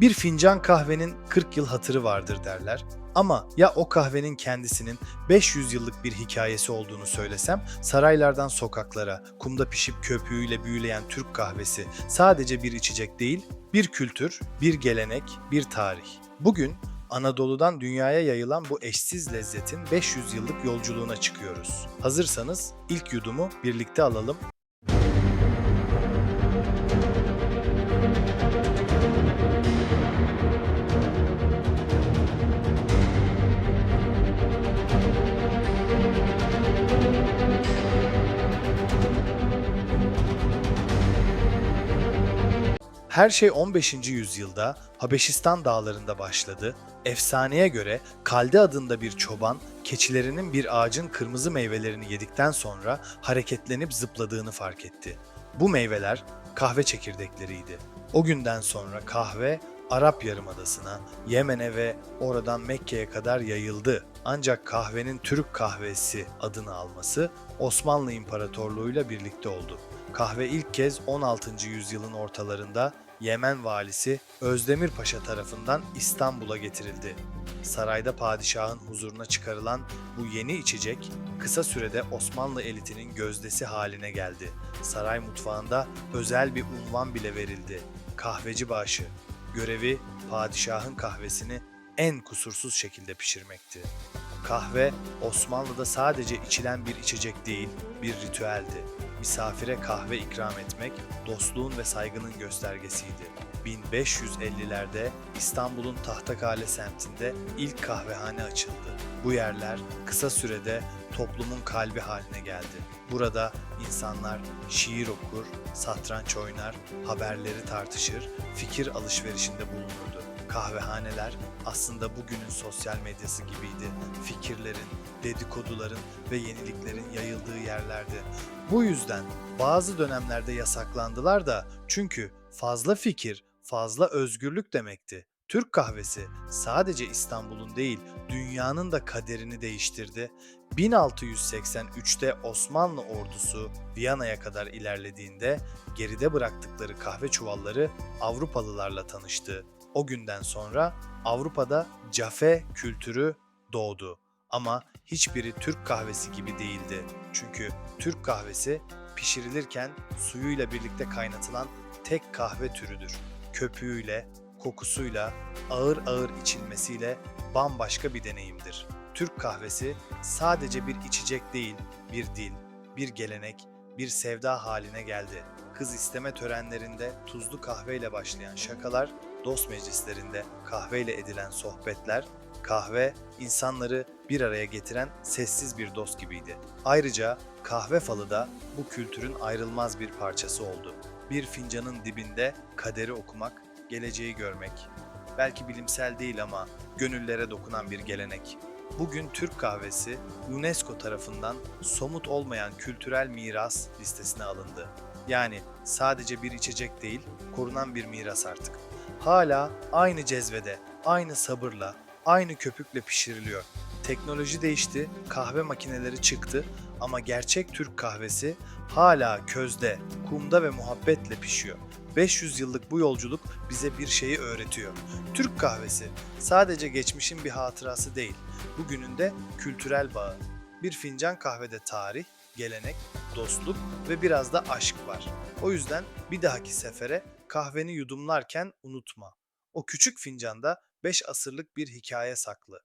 Bir fincan kahvenin 40 yıl hatırı vardır derler. Ama ya o kahvenin kendisinin 500 yıllık bir hikayesi olduğunu söylesem, saraylardan sokaklara, kumda pişip köpüğüyle büyüleyen Türk kahvesi sadece bir içecek değil, bir kültür, bir gelenek, bir tarih. Bugün Anadolu'dan dünyaya yayılan bu eşsiz lezzetin 500 yıllık yolculuğuna çıkıyoruz. Hazırsanız ilk yudumu birlikte alalım Her şey 15. yüzyılda Habeşistan dağlarında başladı. Efsaneye göre Kalde adında bir çoban keçilerinin bir ağacın kırmızı meyvelerini yedikten sonra hareketlenip zıpladığını fark etti. Bu meyveler kahve çekirdekleriydi. O günden sonra kahve Arap Yarımadası'na, Yemen'e ve oradan Mekke'ye kadar yayıldı. Ancak kahvenin Türk kahvesi adını alması Osmanlı İmparatorluğu'yla birlikte oldu. Kahve ilk kez 16. yüzyılın ortalarında Yemen valisi Özdemir Paşa tarafından İstanbul'a getirildi. Sarayda padişahın huzuruna çıkarılan bu yeni içecek kısa sürede Osmanlı elitinin gözdesi haline geldi. Saray mutfağında özel bir unvan bile verildi. Kahveci başı. Görevi padişahın kahvesini en kusursuz şekilde pişirmekti. Kahve Osmanlı'da sadece içilen bir içecek değil, bir ritüeldi. Misafire kahve ikram etmek dostluğun ve saygının göstergesiydi. 1550'lerde İstanbul'un Tahtakale semtinde ilk kahvehane açıldı. Bu yerler kısa sürede toplumun kalbi haline geldi. Burada insanlar şiir okur, satranç oynar, haberleri tartışır, fikir alışverişinde bulunurdu. Kahvehaneler aslında bugünün sosyal medyası gibiydi. Fikirlerin, dedikoduların ve yeniliklerin yayıldığı yerlerdi. Bu yüzden bazı dönemlerde yasaklandılar da çünkü fazla fikir, fazla özgürlük demekti. Türk kahvesi sadece İstanbul'un değil, dünyanın da kaderini değiştirdi. 1683'te Osmanlı ordusu Viyana'ya kadar ilerlediğinde geride bıraktıkları kahve çuvalları Avrupalılarla tanıştı. O günden sonra Avrupa'da cafe kültürü doğdu. Ama hiçbiri Türk kahvesi gibi değildi. Çünkü Türk kahvesi pişirilirken suyuyla birlikte kaynatılan tek kahve türüdür. Köpüğüyle, kokusuyla, ağır ağır içilmesiyle bambaşka bir deneyimdir. Türk kahvesi sadece bir içecek değil, bir dil, bir gelenek, bir sevda haline geldi. Kız isteme törenlerinde tuzlu kahveyle başlayan şakalar, dost meclislerinde kahveyle edilen sohbetler, kahve insanları bir araya getiren sessiz bir dost gibiydi. Ayrıca kahve falı da bu kültürün ayrılmaz bir parçası oldu. Bir fincanın dibinde kaderi okumak, geleceği görmek. Belki bilimsel değil ama gönüllere dokunan bir gelenek. Bugün Türk kahvesi UNESCO tarafından somut olmayan kültürel miras listesine alındı. Yani sadece bir içecek değil, korunan bir miras artık. Hala aynı cezvede, aynı sabırla, aynı köpükle pişiriliyor. Teknoloji değişti, kahve makineleri çıktı ama gerçek Türk kahvesi hala közde, kumda ve muhabbetle pişiyor. 500 yıllık bu yolculuk bize bir şeyi öğretiyor. Türk kahvesi sadece geçmişin bir hatırası değil, bugünün de kültürel bağı. Bir fincan kahvede tarih, gelenek, dostluk ve biraz da aşk var. O yüzden bir dahaki sefere kahveni yudumlarken unutma. O küçük fincanda 5 asırlık bir hikaye saklı.